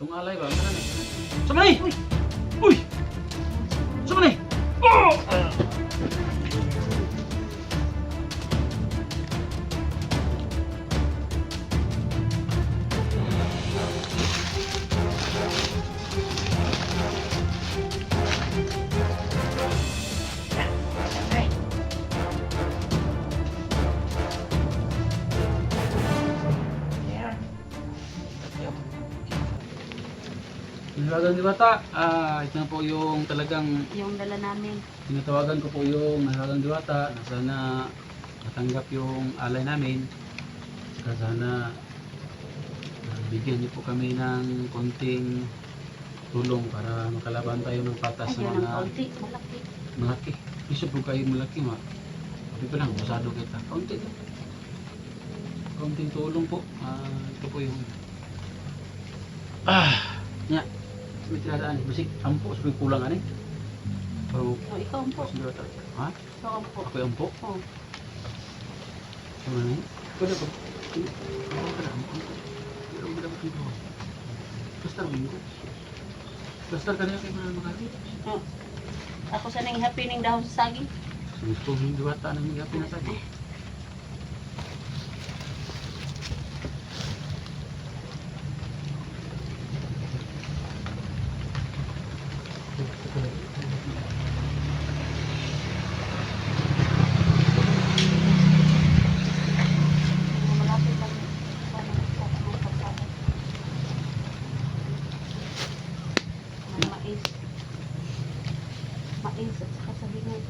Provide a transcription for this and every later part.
Tungalay ba? Ano ni! Uy! Uy! Sama ni! Oh! Tinawagan di bata, ah, ito na po yung talagang Yung dala namin. tinatawagan ko po yung nahagang diwata na sana matanggap yung alay namin. Saka sana ah, bigyan niyo po kami ng konting tulong para makalaban tayo ng patas sa Ayun ang mga kaunti. Malaki. malaki. Isa po kayo malaki ma. Sabi pa lang, masado kita. Kaunti lang. Kaunting tulong po. Ah, ito po yung Ah, nya. May tinadaan. Basig, ampo, sabi kulang ani. Pero, O, ikaw ang po. kasi diwata. Ha? Ikaw ang po. Ako yung po. Oh. Ano na yun? Pwede ba? Ano ka lang? Pero ang dapat dito. Basta rin ko. Basta ka na kayo mga makati. Oh. Ako sa nang happy ning dahon sa saging. Gusto mo yung diwata ng mga pinasagi. Malapit lang. Mga kalsada. May mais. Mais at saka sabingan.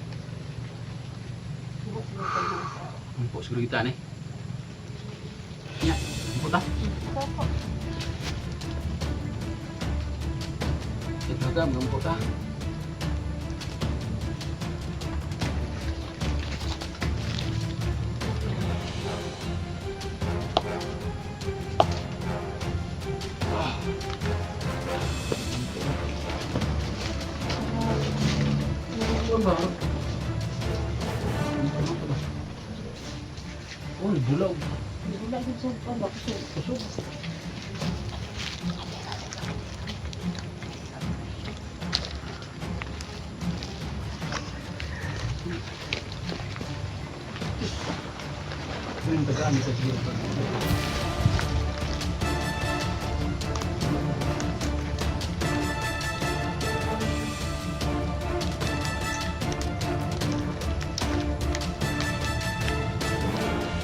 Buhok mo pa mga sa... Ang po siguro kita ni. Ito yung siguro.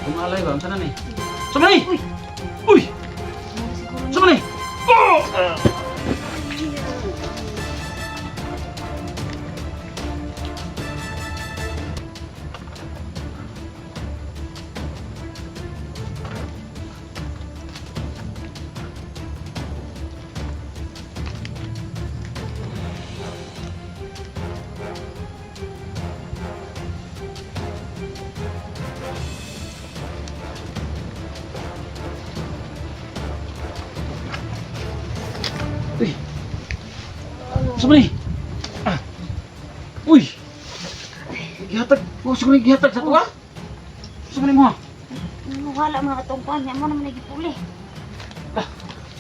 Tumalay ba? Saan na ni! Uy! Uy! Sama ni! Ah! Uy! Gihatag! Oh, siguro yung gihatag sa tuwa? Ni mo ha? Ano, wala mga katungkuan niya mo naman nagipuli. Ah!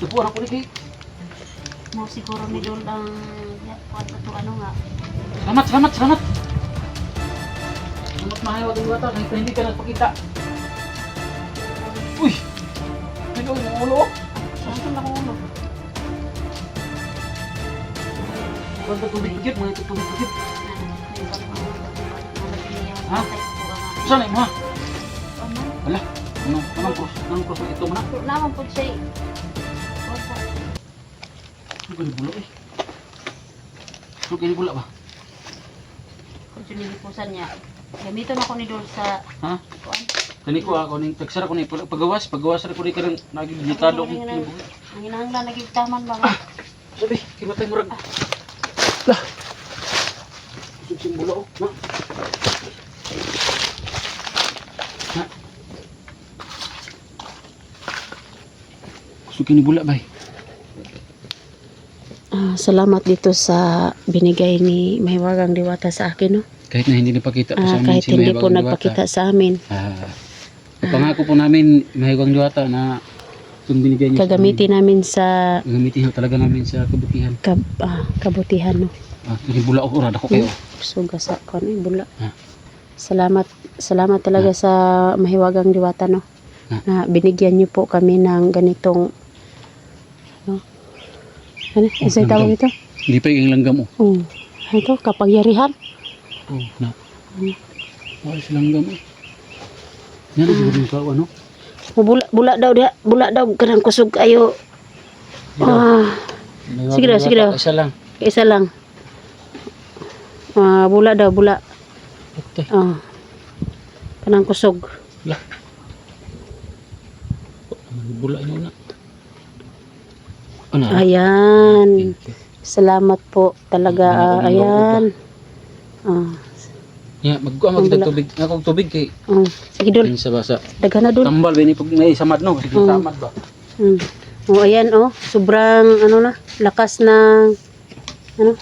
Subuhan ako ni kay. Mo siguro ni Dol ang kuwan pa to ano nga. Salamat, salamat, salamat! Salamat mahayaw ang bata kahit hindi ka nagpakita. Uy! Pino yung ulo Huwag ka tubig higit, mga tubig higit. Ha? Saan na mo ha? Wala. Ano? Anong cross? Anong cross ito mo na? Naman po siya. Ano ka bula eh? Ano ka bula ba? Kung sinilipusan niya. Gamiton ako ni Dol sa Ha? kuwan. Kani ko ako ning tagsara ko ni pagawas, pagawas ra ko ni karang naging ditado ko Ang hinahanglan nagigtaman ba nga. Sabi, kimatay murag. Lah. Oh. Na. Na. Suki ni bula bay. Ah, salamat dito sa binigay ni Mahiwagang Diwata sa akin, no? Kahit na hindi napakita po sa Ah, amin kahit si hindi po Diwata. nagpakita sa amin. Ah, pangako po namin mahigwang diwata na Itong binigay niyo. sa Gagamitin namin sa. Gagamitin ho talaga namin sa kabutihan. kab, ah, kabutihan no. Ah, ini bula ko rada ko kayo. Suga sa kuno bula. Ah. Salamat salamat talaga sa mahiwagang diwata no. Ah. Na binigyan niyo po kami ng ganitong no. Ano? Oh, Isa tawag ito? Hindi pa yung langgam oh. Oh. Ito kapangyarihan. Oh, na. Hmm. Wala silang langgam oh. Yan, siguro yung kao, ano? Bula bula daw dia, bula daw kanang kusog kayo. Ah, Sige daw, sige daw. Isa lang. isa lang. Ah, bula daw, bula. Ate, Ah. Kanang kusog. la. Bula yun na. Ano? Ayan. Salamat po talaga. ayan. Ah. Ya, magkuha magdag bula. tubig. Ako tubig kay ah. Sige dul, sa basa. daghan na dul. Tambal bini pag may samad no, sige Mm. samad ba. Mm. Oh, ayan oh, sobrang ano na, lakas ng ano?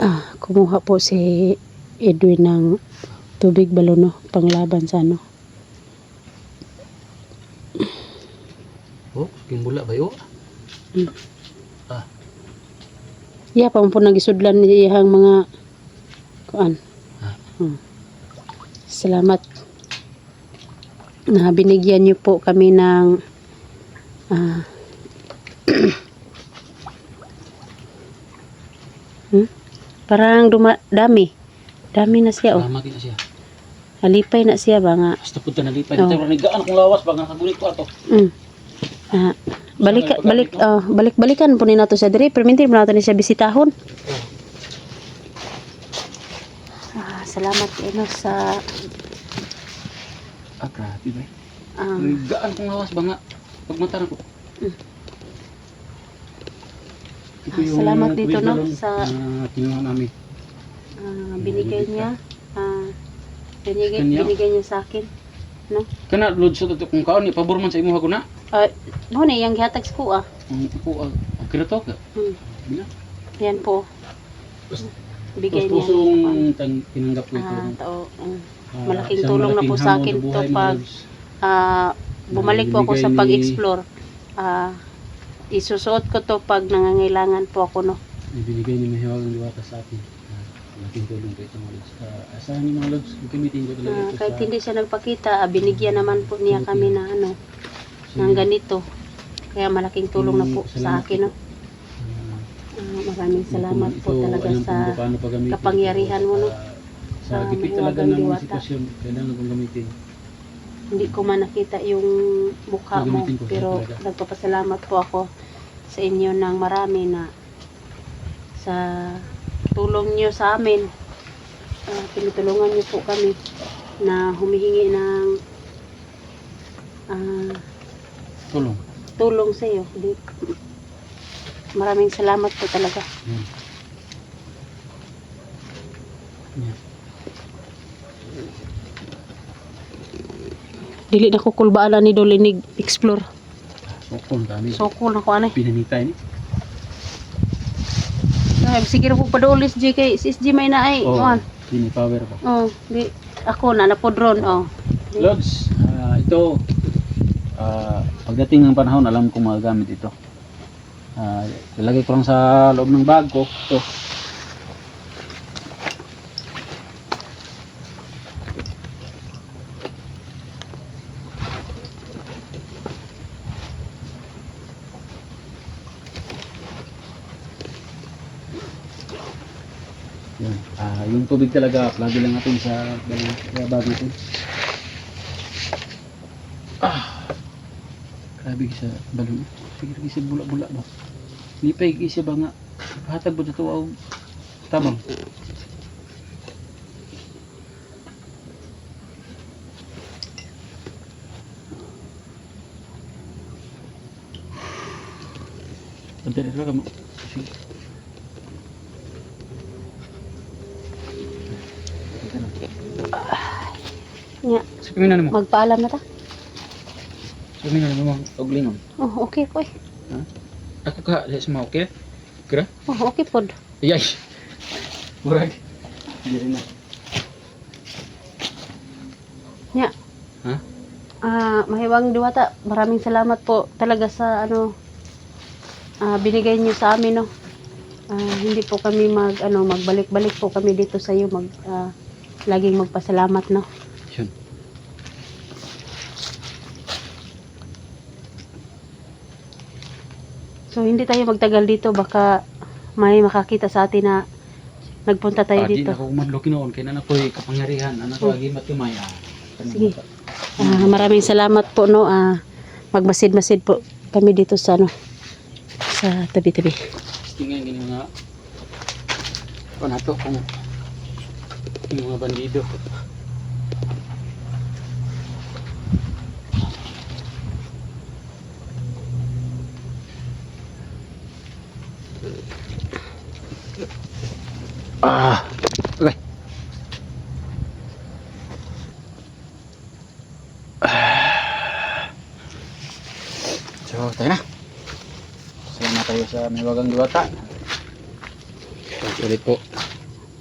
Ah, kumuha po si Edwin ng tubig balono panglaban sa ano. Oh, king bula ba yo? Yeah, pa po nagisudlan ni iyang mga kuan. Ah. Hmm. Salamat na binigyan niyo po kami ng ah hmm? Parang duma, dami. Dami na siya oh. Na siya. Halipay na siya ba nga. Basta punta na lipa. Oh. Dito ni gaan akong lawas bag nakagunit ko ato. Mm. Ah, balik balik oh, balik-balikan po ni nato sa diri perminti mo nato ni siya bisitahon. Ah, salamat ino sa Ah, grabe ba? ah, gaan akong lawas ba nga pag mata na ko. Mm. Ito Ah, salamat dito, no, sa- na kinuha namin. ah, binigay niya ah, binigay, binigay niya sa akin. No? Kana load sa to kung kaon ni pabor man sa imo na. Ah, mo ni yang gihatag sa kuha. Ang ako ang kira to ka. Hmm. Bila. Yan po. Bigay niya. ng- pusong tang tinanggap ko ito. Ah, tao. mm. Ah, malaking tulong na po malaking sa akin to pag-. Ah, bumalik po ako sa ni- pag-explore. Ah, isusuot ko to pag nangangailangan po ako no. Ibinigay ni Mahiwag ang diwata sa atin. Ah, Malaking tulong ko ito mga lods. Ah, asahan niyo mga lods, gagamitin ko talaga Ah, ito kahit sa... hindi siya nagpakita, ah, binigyan naman po niya kami na ano, ng ganito. Kaya malaking tulong na po sa akin no. Ah, maraming salamat po talaga sa kapangyarihan mo, no? Sa, gipit talaga ng sitwasyon, kailangan kong gamitin. hindi ko man nakita yung mukha mo pero nagpapasalamat po ako sa inyo ng marami na sa tulong niyo sa amin ah, tinutulungan niyo po kami na humihingi ng ah, Tulong. tulong sa iyo maraming salamat po talaga Yan. Yan. dili na ko kulbaan ni Dolinig explore So, kung dami. so cool na ko anay Pinanitay ni. Ay, sige ra po padulis G kay sis G may na ay Oh, oh. pini power pa. oh di ako na napodron oh Lods, ah, ito, ah, pagdating ng panahon, alam kong magagamit ito. Ah, ilagay ko lang sa loob ng bag ko. Ito. Yun. Ah, yung tubig talaga, lagi lang natin sa, sa bag natin. Grabe sa balon. Sige lagi sa bula-bula ba. Lipay isa ba nga. Hatag mo dito og tabang. Pantay dito ka mo. Sige. nya Sige mina mo. magpaalam na ta Mina mo og lingon. oh okay ko eh Ako ka, sa mga okay? Kira? oh okay pod Yay! Murag. Rin na. Nya. Ha? Ah, mahiwang diwata, maraming salamat po talaga sa ano ah, binigay niyo sa amin no. Ah, hindi po kami mag ano magbalik-balik po kami dito sa iyo mag ah, laging magpasalamat no. So hindi tayo magtagal dito baka may makakita sa atin na nagpunta tayo Ah, di dito. na ako umadlo kinoon. Kaya na ako'y kapangyarihan. Ano ko, agi matumay. Ah. Sige. Ah, maraming salamat po no. Ah, magmasid-masid po kami dito sa ano sa tabi-tabi. Tingnan gini mga kung ato kung yung mga bandido. Ah, okay. So, tayo na. Salamat tayo sa may wagang diwata. Ulit po.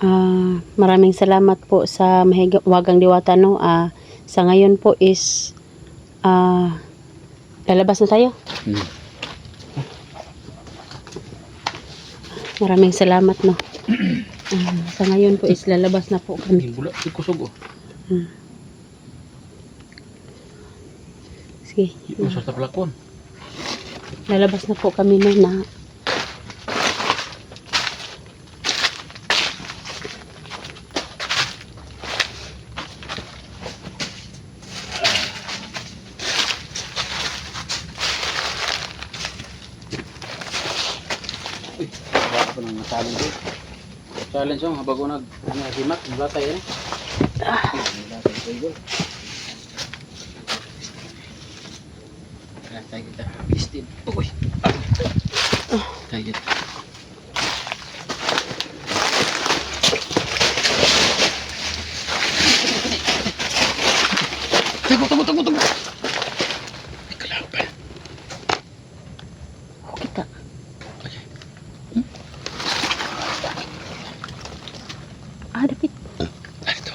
Ah, maraming salamat po sa mahiwagang diwata no. Ah, sa ngayon po is ah lalabas na tayo. Hmm. Maraming salamat no. Ah, sa ngayon po is lalabas na po kami. Yung bula, yung kusog oh. Hmm. Sige, Yung sa tablakon. lalabas na po kami no na Uy, baka ko nang challenge eh. Challenge yung habang ko nag ano, himat, latay eh. Ah. Latay ko yun. Latay kita. Pistin. Uy. Ah. Kita. Tunggu, tunggu, tunggu, tunggu. May kalaban. oh, kita. Okay. Ah, David. Ah, ito.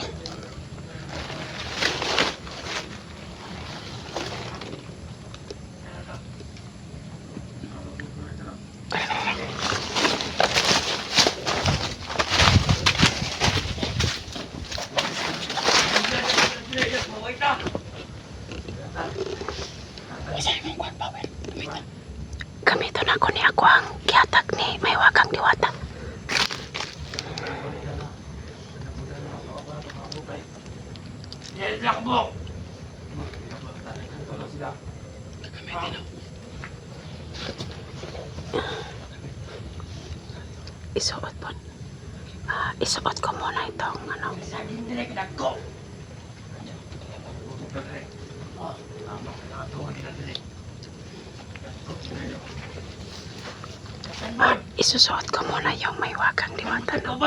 Gamito na ko ni ako ang kiatag ni mahiwagang diwata. isuot po. Ah, isuot ko muna itong ano. Ah, isusuot ko muna yung may wagang diwata no?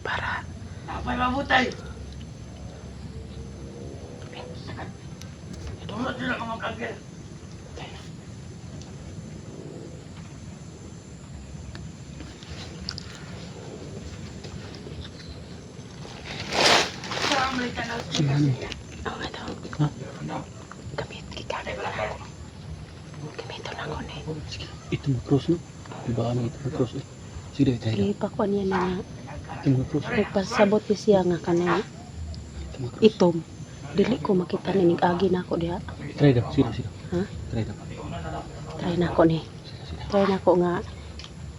para Apay mabutay. Tulad sila ka mag-agil. ang ano Ha? gamit kita gamito na ko ni Ito mo cross no? Diba ano ito cross eh? Sige, tayo. ipakuan niya na Ito mo cross. nagpasabot ni siya nga kanay itom dili ko makita ni agi na ako diha Try daw, sige, sige. Ha? Try daw. try na ako ni try na ako nga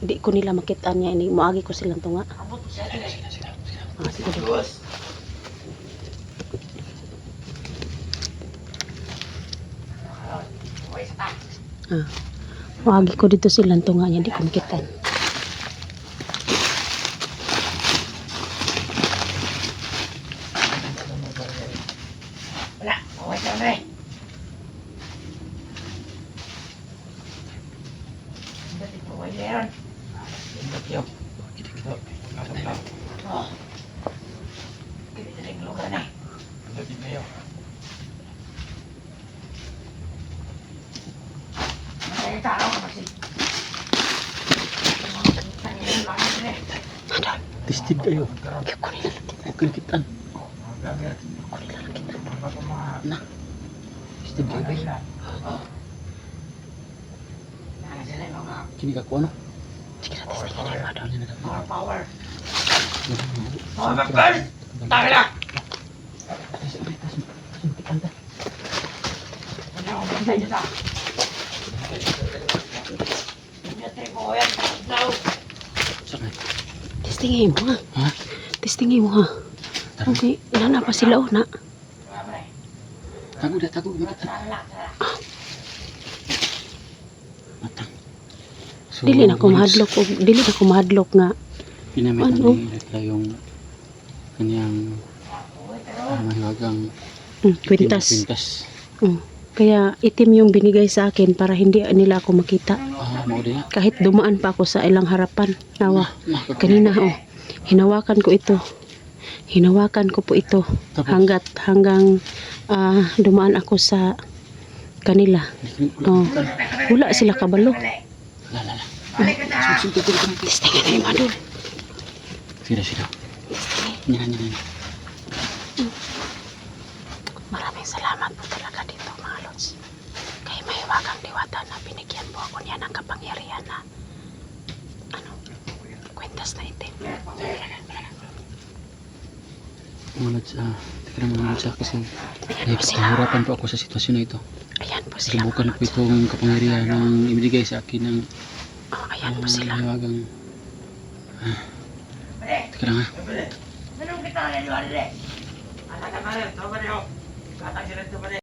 di ko nila makita niya ini moagi ko silang tunga Sige, sige, sige. ah, sige daw. ah moagi ko dito silang tunga niya di ko eh. Twisted kayo. Ko nila Huwag nakitaan. Na. Twisted kayo bay. Kini ka ko ano? Sige na, testing niya yung madol. More power. Mga girl! Tayo na! Ano? Pinatay ko yan. Now! Sakay. Testingin mo ha. Ha? Testingin mo ha. Okay, ilan na pa sila oh na. Tago dah, tago. Matang. So, Dili na ko mahadlok og dili na ko mahadlok nga Ginamit Ano? ni Rekla yung kanyang uh, mahiwagang mm, kwintas. pintas. Mm. Kaya itim yung binigay sa akin para hindi nila ako makita. Ah, na. Kahit dumaan pa ako sa ilang harapan. Nawa. Nah, Kanina oh. Hinawakan ko ito. Hinawakan ko po ito hanggat hanggang ah, dumaan ako sa kanila. Oh. Wala sila kabalo. Balik ka na! Yung madul. Yan, yan. Maraming salamat po talaga dito mga lods. Kay may wagang diwata na binigyan po ako niya ng kapangyarihan na ano, kwentas na itim. Ah, teka lang mga lods, ah, kasi nahihirapan po ako sa sitwasyon na ito. Ayan po sila. Subukan po itong kapangyarihan ng ibigay sa akin ng Oh, ayan po ah, sila. mahiwagang... Balik! Teka lang ha. Balik! Anong kita na yun? Balik! Asa ka na rin? Niyo? Katang ba niyo?